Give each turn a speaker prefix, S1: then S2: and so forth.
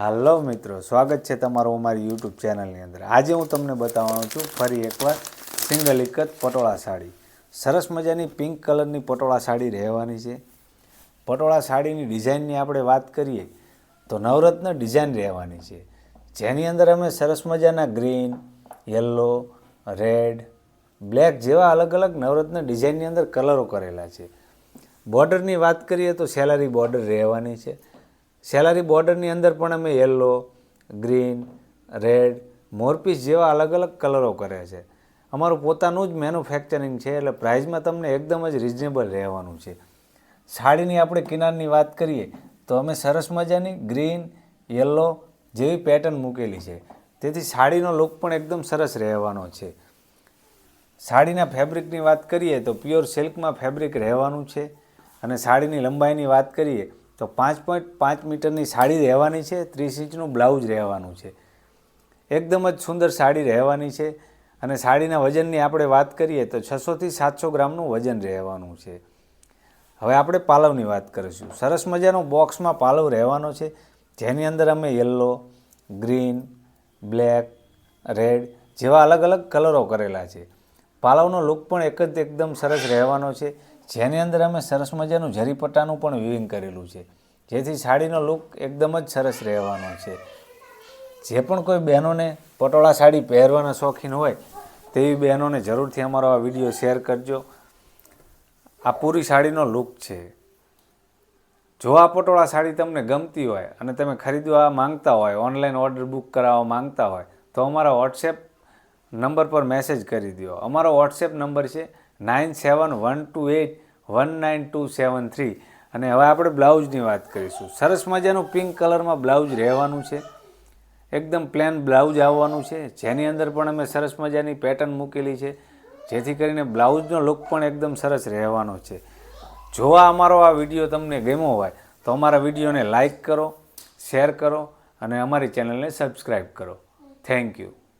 S1: હાલો મિત્રો, સ્વાગત છે તમારું અમારી યુટ્યુબ ચેનલની અંદર. આજે હું તમને બતાવવાનો છું ફરી એકવાર સિંગલ જ પટોળા સાડી. સરસ મજાની પિંક કલરની પટોળા સાડી રહેવાની છે. પટોળા સાડીની ડિઝાઇનની આપણે વાત કરીએ તો નવરત્ન ડિઝાઇન રહેવાની છે. જેની અંદર અમે સરસ મજાના ગ્રીન, યલો, રેડ, બ્લેક જેવા અલગ અલગ નવરત્ન ડિઝાઇનની અંદર કલરો કરેલા છે. બોર્ડરની વાત કરીએ તો સેલરી બોર્ડર રહેવાની છે. સેલરી બોર્ડરની અંદર પણ અમે યલો, ગ્રીન, રેડ, મોરપીસ જેવા અલગ અલગ કલરો કરે છે. અમારું પોતાનું જ મેન્યુફેક્ચરિંગ છે એટલે પ્રાઇઝમાં તમને એકદમ જ રિઝનેબલ રહેવાનું છે. સાડીની આપણે કિનારની વાત કરીએ તો અમે સરસ મજાની ગ્રીન, યલો જેવી પેટર્ન મૂકેલી છે. તેથી સાડીનો લુક પણ એકદમ સરસ રહેવાનો છે. સાડીના ફેબ્રિકની વાત કરીએ તો પ્યોર સિલ્કમાં ફેબ્રિક રહેવાનું છે. અને સાડીની લંબાઈની વાત કરીએ તો પાંચ પોઈન્ટ પાંચ મીટરની સાડી રહેવાની છે, ત્રીસ ઇંચનું બ્લાઉઝ રહેવાનું છે. એકદમ જ સુંદર સાડી રહેવાની છે અને સાડીના વજનની આપણે વાત કરીએ તો છસોથી સાતસો ગ્રામનું વજન રહેવાનું છે. હવે આપણે પાલવની વાત કરીશું. સરસ મજાનો બોક્સમાં પાલવ રહેવાનો છે, જેની અંદર અમે યલો, ગ્રીન, બ્લેક, રેડ જેવા અલગ અલગ કલરો કરેલા છે. પાલવનો લુક પણ એક જ એકદમ સરસ રહેવાનો છે. જેની અંદર અમે સરસ મજાનું જરીપટ્ટાનું પણ વિવિંગ કરેલું છે. જેથી સાડીનો લુક એકદમ જ સરસ રહેવાનો છે. જે પણ કોઈ બહેનોને પટોળા સાડી પહેરવાના શોખીન હોય, તેવી બહેનોને જરૂરથી અમારો આ વીડિયો શેર કરજો. આ પૂરી સાડીનો લુક છે. જો આ પટોળા સાડી તમને ગમતી હોય અને તમે ખરીદવા માંગતા હોય ઓનલાઈન ઓર્ડર બુક કરાવવા માંગતા હોય, તો અમારા વોટ્સએપ નંબર પર મેસેજ કરી દો અમારો વોટ્સએપ નંબર છે nine seven one two eight one nine two seven three અને હવે આપણે બ્લાઉઝની વાત કરીશું. સરસ મજાનું પિંક કલરમાં બ્લાઉઝ રહેવાનું છે. એકદમ પ્લેન બ્લાઉઝ આવવાનું છે. જેની અંદર પણ અમે સરસ મજાની પેટર્ન મૂકેલી છે. જેથી કરીને બ્લાઉઝનો લુક પણ એકદમ સરસ રહેવાનો છે. જો અમારો આ વીડિયો તમને ગમ્યો હોય, તો અમારા વિડીયોને લાઇક કરો, શેર કરો અને અમારી ચેનલને સબસ્ક્રાઈબ કરો. Thank you.